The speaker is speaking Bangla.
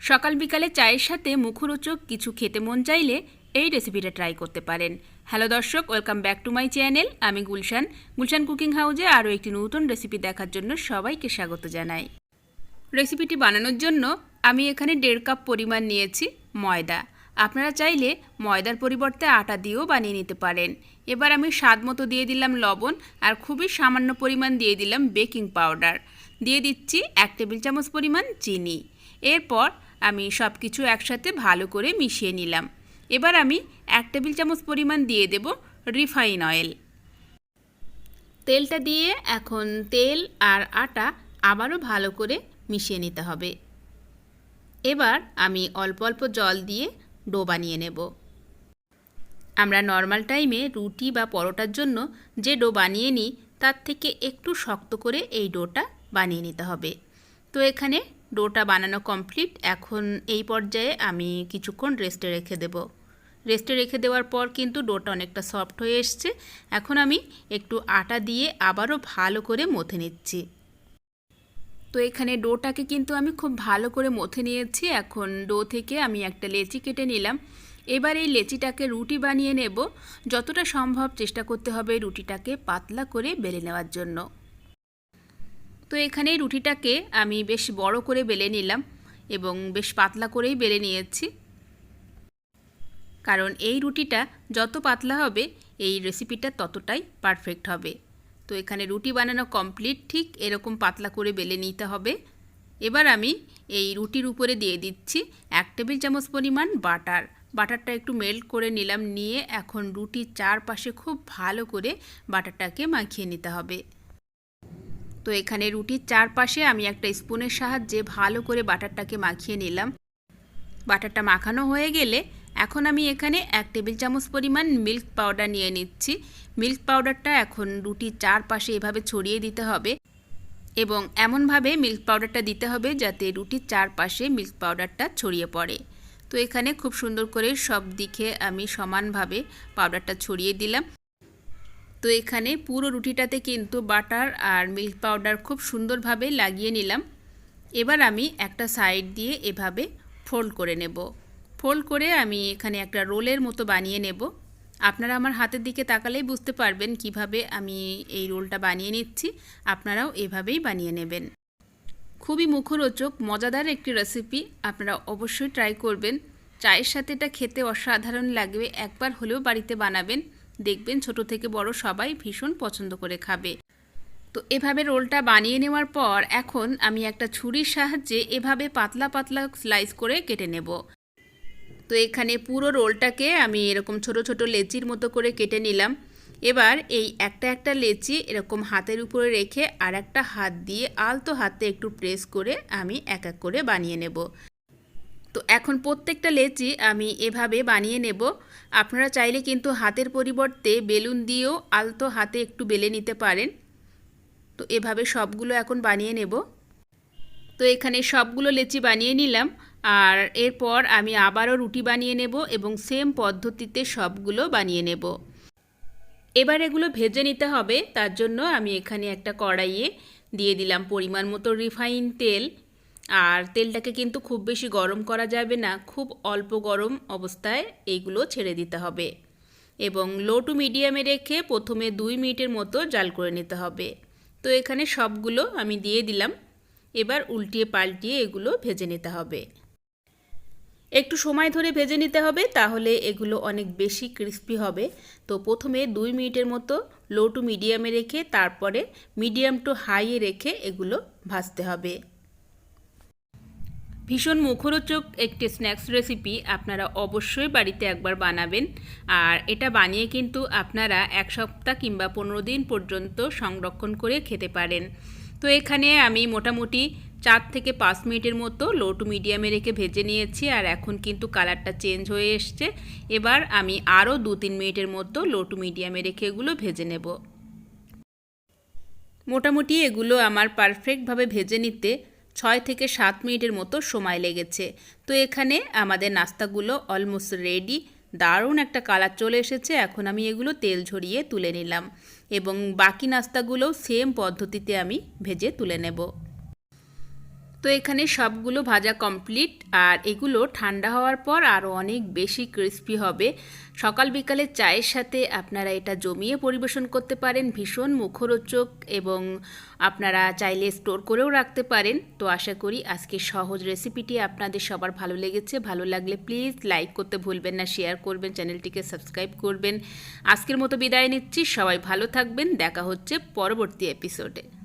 সকাল বিকালে চায়ের সাথে মুখরোচক কিছু খেতে মন চাইলে এই রেসিপিটা ট্রাই করতে পারেন। হ্যালো দর্শক welcome back to my channel আমি গুলশান। গুলশান কুকিং হাউজে আরও একটি নতুন রেসিপি দেখার জন্য সবাইকে স্বাগত জানাই। রেসিপিটি বানানোর জন্য আমি এখানে দেড় কাপ পরিমাণ নিয়েছি ময়দা। আপনারা চাইলে ময়দার পরিবর্তে আটা দিয়েও বানিয়ে নিতে পারেন। এবার আমি স্বাদ মতো দিয়ে দিলাম লবণ আর খুবই সামান্য পরিমাণ দিয়ে দিলাম বেকিং পাউডার দিয়ে দিচ্ছি এক টেবিল চামচ পরিমাণ চিনি। এরপর আমি সব কিছু একসাথে ভালো করে মিশিয়ে নিলাম। এবার আমি এক টেবিল চামচ পরিমাণ দিয়ে দেব রিফাইন অয়েল। তেলটা দিয়ে এখন তেল আর আটা আবারও ভালো করে মিশিয়ে নিতে হবে। এবার আমি অল্প অল্প জল দিয়ে ডো বানিয়ে নেব। আমরা নর্মাল টাইমে রুটি বা পরোটার জন্য যে ডো বানিয়ে নিই, তার থেকে একটু শক্ত করে এই ডোটা বানিয়ে নিতে হবে। তো এখানে ডোটা বানানো কমপ্লিট। এখন এই পর্যায়ে আমি কিছুক্ষণ রেস্টে রেখে দেব। রেস্টে রেখে দেওয়ার পর কিন্তু ডোটা অনেকটা সফট হয়ে এসছে। এখন আমি একটু আটা দিয়ে আবারও ভালো করে মথে নিচ্ছি। তো এখানে ডোটাকে কিন্তু আমি খুব ভালো করে মথে নিয়েছি। এখন ডো থেকে আমি একটা লেচি কেটে নিলাম। এবার এই লেচিটাকে রুটি বানিয়ে নেব। যতটা সম্ভব চেষ্টা করতে হবে রুটিটাকে পাতলা করে বেলে নেওয়ার জন্য। তো এখানে রুটিটাকে আমি বেশ বড় করে বেলে নিলাম এবং বেশ পাতলা করেই বেলে নিয়েছি। কারণ এই রুটিটা যত পাতলা হবে, এই রেসিপিটা ততটাই পারফেক্ট হবে। তো এখানে রুটি বানানো কমপ্লিট ঠিক এরকম পাতলা করে বেলে নিতে হবে। এবার আমি এই রুটির উপরে দিয়ে দিচ্ছি এক টেবিল চামচ পরিমাণ বাটার। বাটারটা একটু মেল্ট করে নিলাম, নিয়ে এখন রুটির চারপাশে খুব ভালো করে বাটারটাকে মাখিয়ে নিতে হবে। তো এখানে রুটির চারপাশে আমি একটা স্পুনের সাহায্যে ভালো করে বাটারটাকে মাখিয়ে নিলাম। বাটারটা মাখানো হয়ে গেলে এখন আমি এখানে এক টেবিল চামচ পরিমাণ মিল্ক পাউডার নিয়ে নিচ্ছি। মিল্ক পাউডারটা এখন রুটির চারপাশে এভাবে ছড়িয়ে দিতে হবে এবং এমনভাবে মিল্ক পাউডারটা দিতে হবে যাতে রুটির চারপাশে মিল্ক পাউডারটা ছড়িয়ে পড়ে। তো এখানে খুব সুন্দর করে সব দিকে আমি সমানভাবে পাউডারটা ছড়িয়ে দিলাম। তো এখানে পুরো রুটিটাতে কিন্তু বাটার আর মিল্ক পাউডার খুব সুন্দরভাবে লাগিয়ে নিলাম। এবার আমি একটা সাইড দিয়ে এভাবে ফোল্ড করে নেব। ফোল্ড করে আমি এখানে একটা রোলের মতো বানিয়ে নেব। আপনারা আমার হাতের দিকে তাকালেই বুঝতে পারবেন কীভাবে আমি এই রোলটা বানিয়ে নিচ্ছি। আপনারাও এভাবেই বানিয়ে নেবেন। খুবই মুখরোচক, মজাদার একটি রেসিপি আপনারা অবশ্যই ট্রাই করবেন। চায়ের সাথে এটা খেতে অসাধারণ লাগবে। একবার হলেও বাড়িতে বানাবেন। দেখবেন ছোট থেকে বড় সবাই ভীষণ পছন্দ করে খাবে। তো এভাবে রোলটা বানিয়ে নেওয়ার পর এখন আমি একটা ছুরির সাহায্যে এভাবে পাতলা পাতলা স্লাইস করে কেটে নেব। তো এখানে পুরো রোলটাকে আমি এরকম ছোট ছোট লেচির মতো করে কেটে নিলাম। এবার এই একটা একটা লেচি এরকম হাতের উপরে রেখে আর একটা হাত দিয়ে আলতো হাতে একটু প্রেস করে আমি এক এক করে বানিয়ে নেব। তো এখন প্রত্যেকটা লেচি আমি এভাবে বানিয়ে নেব। আপনারা চাইলে কিন্তু হাতের পরিবর্তে বেলুন দিয়েও আলতো হাতে একটু বেলে নিতে পারেন। তো এভাবে সবগুলো এখন বানিয়ে নেব। তো এখানে সবগুলো লেচি বানিয়ে নিলাম। আর এরপর আমি আবারও রুটি বানিয়ে নেব এবং সেম পদ্ধতিতে সবগুলো বানিয়ে নেব। এবার এগুলো ভেজে নিতে হবে। তার জন্য আমি এখানে একটা কড়াইয়ে দিয়ে দিলাম পরিমাণ মতো রিফাইন তেল। আর তেলটাকে কিন্তু খুব বেশি গরম করা যাবে না, খুব অল্প গরম অবস্থায় এইগুলো ছেড়ে দিতে হবে। এবং লো টু মিডিয়ামে রেখে প্রথমে দুই মিনিটের মতো জাল করে নিতে হবে। তো এখানে সবগুলো আমি দিয়ে দিলাম। এবার উল্টিয়ে পাল্টিয়ে এগুলো ভেজে নিতে হবে। একটু সময় ধরে ভেজে নিতে হবে, তাহলে এগুলো অনেক বেশি ক্রিস্পি হবে। তো প্রথমে দুই মিনিটের মতো লো টু মিডিয়ামে রেখে, তারপরে মিডিয়াম টু হাইয়ে রেখে এগুলো ভাজতে হবে। ভীষণ মুখরোচক একটি স্ন্যাক্স রেসিপি আপনারা অবশ্যই বাড়িতে একবার বানাবেন। আর এটা বানিয়ে কিন্তু আপনারা এক সপ্তাহ কিংবা পনেরো দিন পর্যন্ত সংরক্ষণ করে খেতে পারেন। তো এখানে আমি মোটামুটি চার থেকে পাঁচ মিনিটের মতো লো টু মিডিয়ামে রেখে ভেজে নিয়েছি আর এখন কিন্তু কালারটা চেঞ্জ হয়ে এসছে। এবার আমি আরও দু তিন মিনিটের মতো লো টু মিডিয়ামে রেখে এগুলো ভেজে নেব। মোটামুটি এগুলো আমার পারফেক্টভাবে ভেজে নিতে ছয় থেকে সাত মিনিটের মতো সময় লেগেছে। তো এখানে আমাদের নাস্তাগুলো অলমোস্ট রেডি দারুণ একটা কালার চলে এসেছে। এখন আমি এগুলো তেল ঝরিয়ে তুলে নিলাম। এবং বাকি নাস্তাগুলোও সেম পদ্ধতিতে আমি ভেজে তুলে নেব। তো এখানে সবগুলো ভাজা কমপ্লিট আর এগুলো ঠান্ডা হওয়ার পর আরও অনেক বেশি ক্রিস্পি হবে। সকাল বিকালে চায়ের সাথে আপনারা এটা জমিয়ে পরিবেশন করতে পারেন, ভীষণ মুখরোচক এবং আপনারা চাইলে স্টোর করেও রাখতে পারেন। তো আশা করি আজকের সহজ রেসিপিটি আপনাদের সবার ভালো লেগেছে। ভালো লাগলে প্লিজ লাইক করতে ভুলবেন না শেয়ার করবেন চ্যানেলটিকে সাবস্ক্রাইব করবেন। আজকের মতো বিদায় নিচ্ছি। সবাই ভালো থাকবেন। দেখা হচ্ছে পরবর্তী এপিসোডে